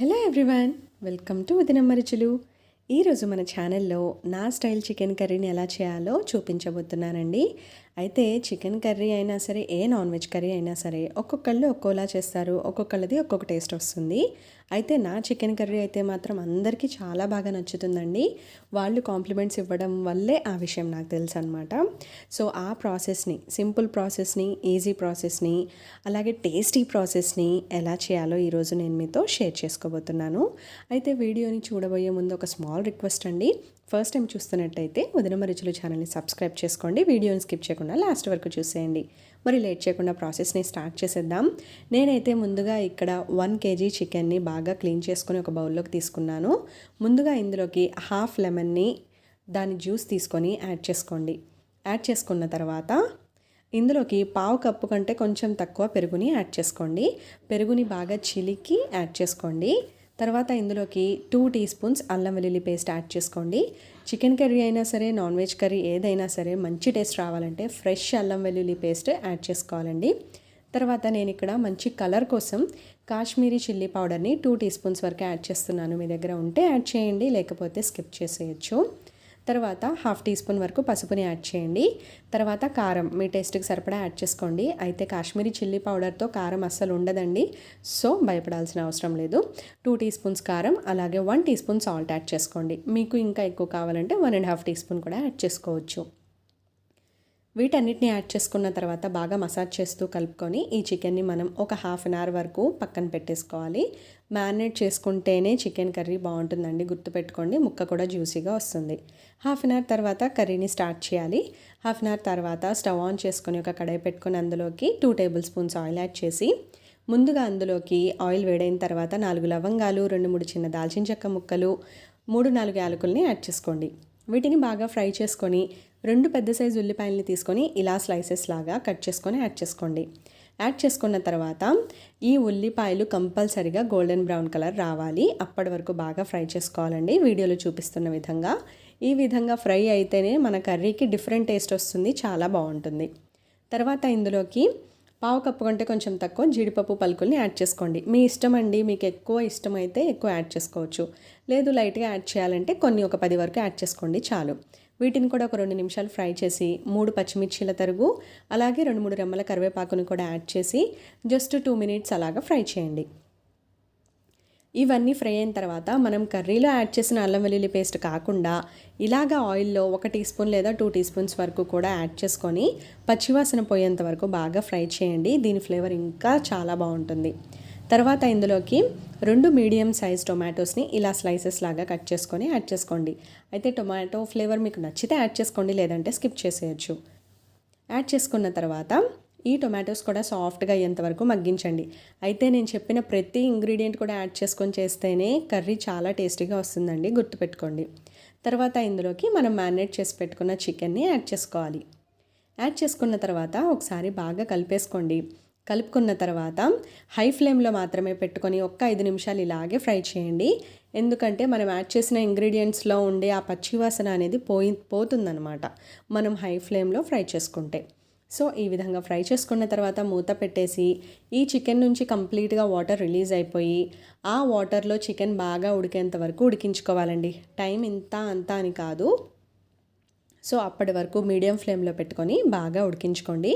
Hello everyone welcome to ఉదినమ్మ రుచులు ఈరోజు మన ఛానల్లో నా స్టైల్ చికెన్ కర్రీని ఎలా చేయాలో చూపించబోతున్నానండి. అయితే చికెన్ కర్రీ అయినా సరే ఏ నాన్ వెజ్ కర్రీ అయినా సరే ఒక్కొక్కళ్ళు ఒక్కోలా చేస్తారు. ఒక్కొక్కళ్ళది ఒక్కొక్క టేస్ట్ వస్తుంది. అయితే నా చికెన్ కర్రీ అయితే మాత్రం అందరికీ చాలా బాగా నచ్చుతుందండి. వాళ్ళు కాంప్లిమెంట్స్ ఇవ్వడం వల్లే ఆ విషయం నాకు తెలుసు అనమాట సో ఆ ప్రాసెస్ని సింపుల్ ప్రాసెస్ని ఈజీ ప్రాసెస్ని అలాగే టేస్టీ ప్రాసెస్ని ఎలా చేయాలో ఈరోజు నేను మీతో షేర్ చేసుకోబోతున్నాను. అయితే వీడియోని చూడబోయే ముందు ఒక స్మాల్ రిక్వెస్ట్ అండి. ఫస్ట్ టైం చూస్తున్నట్టయితే ఉదనమ రుచులు ఛానల్ని సబ్స్క్రైబ్ చేసుకోండి. వీడియోని స్కిప్ చేయకుండా లాస్ట్ వరకు చూసేయండి. మరి లేట్ చేయకుండా ప్రాసెస్ని స్టార్ట్ చేసేద్దాం. నేనైతే ముందుగా ఇక్కడ వన్ కేజీ చికెన్ని బాగా క్లీన్ చేసుకొని ఒక బౌల్లోకి తీసుకున్నాను. ముందుగా ఇందులోకి హాఫ్ లెమన్ని దాని జ్యూస్ తీసుకొని యాడ్ చేసుకోండి. యాడ్ చేసుకున్న తర్వాత ఇందులోకి పావు కప్పు కంటే కొంచెం తక్కువ పెరుగుని యాడ్ చేసుకోండి. పెరుగుని బాగా చిలికి యాడ్ చేసుకోండి. తర్వాత ఇందులోకి టూ టీ స్పూన్స్ అల్లం వెల్లుల్లి పేస్ట్ యాడ్ చేసుకోండి. చికెన్ కర్రీ అయినా సరే నాన్ వెజ్ కర్రీ ఏదైనా సరే మంచి టేస్ట్ రావాలంటే ఫ్రెష్ అల్లం వెల్లుల్లి పేస్ట్ యాడ్ చేసుకోవాలండి. తర్వాత నేను ఇక్కడ మంచి కలర్ కోసం కాశ్మీరీ చిల్లీ పౌడర్ని టూ టీ స్పూన్స్ వరకు యాడ్ చేస్తున్నాను. మీ దగ్గర ఉంటే యాడ్ చేయండి లేకపోతే స్కిప్ చేసేయచ్చు. తర్వాత హాఫ్ టీ స్పూన్ వరకు పసుపుని యాడ్ చేయండి. తర్వాత కారం మీ టేస్ట్కి సరిపడా యాడ్ చేసుకోండి. అయితే కాశ్మీరీ చిల్లీ పౌడర్తో కారం అస్సలు ఉండదండి. సో భయపడాల్సిన అవసరం లేదు. టూ టీ స్పూన్స్ కారం అలాగే one teaspoon salt add చేసుకోండి. మీకు ఇంకా ఎక్కువ కావాలంటే one and half teaspoon కూడా యాడ్ చేసుకోవచ్చు. వీటన్నిటిని యాడ్ చేసుకున్న తర్వాత బాగా మసాజ్ చేస్తూ కలుపుకొని ఈ చికెన్ని మనం ఒక హాఫ్ అన్ అవర్ వరకు పక్కన పెట్టేసుకోవాలి. మ్యారినేట్ చేసుకుంటేనే చికెన్ కర్రీ బాగుంటుందండి. గుర్తుపెట్టుకోండి ముక్క కూడా జ్యూసీగా వస్తుంది. హాఫ్ అన్ అవర్ తర్వాత కర్రీని స్టార్ట్ చేయాలి. హాఫ్ అన్ అవర్ తర్వాత స్టవ్ ఆన్ చేసుకొని ఒక కడాయి పెట్టుకొని అందులోకి two tablespoons oil add చేసి ముందుగా అందులోకి ఆయిల్ వేడైన తర్వాత నాలుగు లవంగాలు రెండు మూడు చిన్న దాల్చిన చెక్క ముక్కలు మూడు నాలుగు యాలకుల్ని యాడ్ చేసుకోండి. వీటిని బాగా ఫ్రై చేసుకొని రెండు పెద్ద సైజు ఉల్లిపాయలని తీసుకొని ఇలా స్లైసెస్ లాగా కట్ చేసుకొని యాడ్ చేసుకోండి. యాడ్ చేసుకున్న తర్వాత ఈ ఉల్లిపాయలు కంపల్సరిగా గోల్డెన్ బ్రౌన్ కలర్ రావాలి. అప్పటి వరకు బాగా ఫ్రై చేసుకోవాలండి. వీడియోలో చూపిస్తున్న విధంగా. ఈ విధంగా ఫ్రై అయితేనే మన కర్రీకి డిఫరెంట్ టేస్ట్ వస్తుంది. చాలా బాగుంటుంది. తర్వాత ఇందులోకి పావు కప్పు కంటే కొంచెం తక్కువ జీడిపప్పు పలుకుల్ని యాడ్ చేసుకోండి. మీ ఇష్టం అండి. మీకు ఎక్కువ ఇష్టమైతే ఎక్కువ యాడ్ చేసుకోవచ్చు. లేదు లైట్గా యాడ్ చేయాలంటే కొన్ని ఒక పది వరకు యాడ్ చేసుకోండి. చాలు. వీటిని కూడా ఒక రెండు నిమిషాలు ఫ్రై చేసి మూడు పచ్చిమిర్చీల తరుగు అలాగే రెండు మూడు రెమ్మల కరివేపాకుని కూడా యాడ్ చేసి జస్ట్ టూ మినిట్స్ అలాగా ఫ్రై చేయండి. ఇవన్నీ ఫ్రై అయిన తర్వాత మనం కర్రీలో యాడ్ చేసిన అల్లం వెల్లుల్లి పేస్ట్ కాకుండా ఇలాగా ఆయిల్లో ఒక టీ స్పూన్ లేదా టూ టీ స్పూన్స్ వరకు కూడా యాడ్ చేసుకొని పచ్చివాసన పోయేంత వరకు బాగా ఫ్రై చేయండి. దీని ఫ్లేవర్ ఇంకా చాలా బాగుంటుంది. తర్వాత ఇందులోకి రెండు మీడియం సైజ్ టొమాటోస్ని ఇలా స్లైసెస్ లాగా కట్ చేసుకొని యాడ్ చేసుకోండి. అయితే టొమాటో ఫ్లేవర్ మీకు నచ్చితే యాడ్ చేసుకోండి లేదంటే స్కిప్ చేసేయచ్చు. యాడ్ చేసుకున్న తర్వాత ఈ టొమాటోస్ కూడా సాఫ్ట్గా అయ్యేంతవరకు మగ్గించండి. అయితే నేను చెప్పిన ప్రతి ఇంగ్రీడియంట్ కూడా యాడ్ చేసుకొని చేస్తేనే కర్రీ చాలా టేస్టీగా వస్తుందండి గుర్తుపెట్టుకోండి. తర్వాత ఇందులోకి మనం మ్యారినేట్ చేసి పెట్టుకున్న చికెన్ని యాడ్ చేసుకోవాలి. యాడ్ చేసుకున్న తర్వాత ఒకసారి బాగా కలిపేసుకోండి. కలుపుకున్న తర్వాత హై ఫ్లేమ్లో మాత్రమే పెట్టుకొని ఒక్క ఐదు నిమిషాలు ఇలాగే ఫ్రై చేయండి. ఎందుకంటే మనం యాడ్ చేసిన ఇంగ్రీడియంట్స్లో ఉండే ఆ పచ్చివాసన అనేది పోయి పోతుందనమాట మనం హై ఫ్లేమ్లో ఫ్రై చేసుకుంటే. సో ఈ విధంగా ఫ్రై చేసుకున్న తర్వాత మూత పెట్టేసి ఈ చికెన్ నుంచి కంప్లీట్గా వాటర్ రిలీజ్ అయిపోయి ఆ వాటర్లో చికెన్ బాగా ఉడికేంత వరకు ఉడికించుకోవాలండి. టైం ఇంత అంత అని కాదు. సో అప్పటి వరకు మీడియం ఫ్లేమ్లో పెట్టుకొని బాగా ఉడికించుకోండి.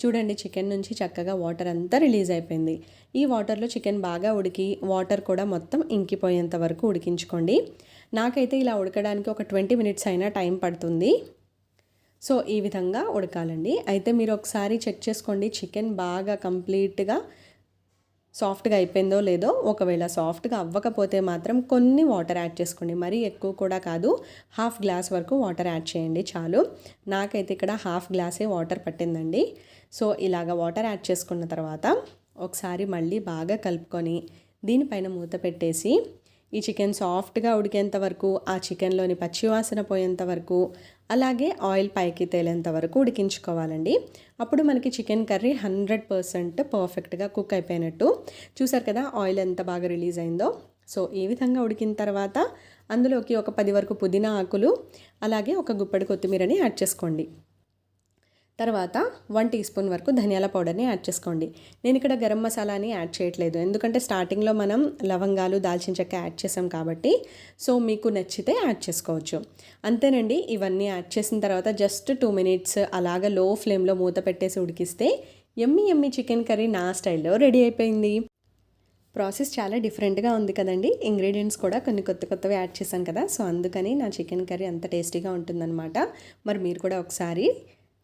చూడండి చికెన్ నుంచి చక్కగా వాటర్ అంతా రిలీజ్ అయిపోయింది. ఈ వాటర్లో చికెన్ బాగా ఉడికి వాటర్ కూడా మొత్తం ఇంకిపోయేంత వరకు ఉడికించుకోండి. నాకైతే ఇలా ఉడకడానికి ఒక ట్వంటీ మినిట్స్ అయినా టైం పడుతుంది. సో ఈ విధంగా ఉడకాలండి. అయితే మీరు ఒకసారి చెక్ చేసుకోండి చికెన్ బాగా కంప్లీట్గా సాఫ్ట్గా అయిపోయిందో లేదో ఒకవేళ సాఫ్ట్గా అవ్వకపోతే మాత్రం కొన్ని వాటర్ యాడ్ చేసుకోండి. మరీ ఎక్కువ కూడా కాదు హాఫ్ గ్లాస్ వరకు వాటర్ యాడ్ చేయండి చాలు. నాకైతే ఇక్కడ హాఫ్ గ్లాసే వాటర్ పట్టిందండి. సో ఇలాగ వాటర్ యాడ్ చేసుకున్న తర్వాత ఒకసారి మళ్ళీ బాగా కలుపుకొని దీనిపైన మూత పెట్టేసి ఈ చికెన్ సాఫ్ట్గా ఉడికేంత వరకు ఆ చికెన్లోని పచ్చివాసన పోయేంత వరకు అలాగే ఆయిల్ పైకి తేలేంత వరకు ఉడికించుకోవాలండి. అప్పుడు మనకి చికెన్ కర్రీ హండ్రెడ్ పర్సెంట్ పర్ఫెక్ట్గా కుక్ అయిపోయినట్టు. చూసారు కదా ఆయిల్ ఎంత బాగా రిలీజ్ అయిందో. సో ఈ విధంగా ఉడికిన తర్వాత అందులోకి ఒక పది వరకు పుదీనా ఆకులు అలాగే ఒక గుప్పడి కొత్తిమీరని యాడ్ చేసుకోండి. తర్వాత వన్ టీ స్పూన్ వరకు ధనియాల పౌడర్ని యాడ్ చేసుకోండి. నేను ఇక్కడ గరం మసాలాని యాడ్ చేయట్లేదు. ఎందుకంటే స్టార్టింగ్లో మనం లవంగాలు దాల్చిన చెక్క యాడ్ చేసాం కాబట్టి సో మీకు నచ్చితే యాడ్ చేసుకోవచ్చు. అంతేనండి ఇవన్నీ యాడ్ చేసిన తర్వాత జస్ట్ టూ మినిట్స్ అలాగ లో ఫ్లేమ్లో మూత పెట్టేసి ఉడికిస్తే ఎమ్మి ఎమ్మి చికెన్ కర్రీ నా స్టైల్లో రెడీ అయిపోయింది. ప్రాసెస్ చాలా డిఫరెంట్గా ఉంది కదండి. ఇంగ్రీడియంట్స్ కూడా కొన్ని కొత్త కొత్తవి యాడ్ చేశాను కదా సో అందుకని నా చికెన్ కర్రీ అంత టేస్టీగా ఉంటుందన్నమాట. మరి మీరు కూడా ఒకసారి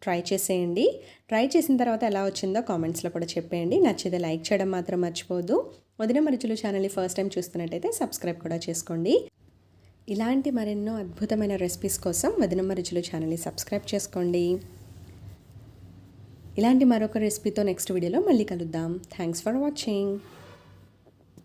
ట్రై చేసేయండి. ట్రై చేసిన తర్వాత ఎలా వచ్చిందో కామెంట్స్లో కూడా చెప్పేయండి. నచ్చితే లైక్ చేయడం మాత్రం మర్చిపోదు వదిన మరుచులు ఛానల్ని ఫస్ట్ టైం చూస్తున్నట్టయితే సబ్స్క్రైబ్ కూడా చేసుకోండి. ఇలాంటి మరెన్నో అద్భుతమైన రెసిపీస్ కోసం వదిన మరుచులు ఛానల్ని సబ్స్క్రైబ్ చేసుకోండి. ఇలాంటి మరొక రెసిపీతో నెక్స్ట్ వీడియోలో మళ్ళీ కలుద్దాం. Thanks for watching.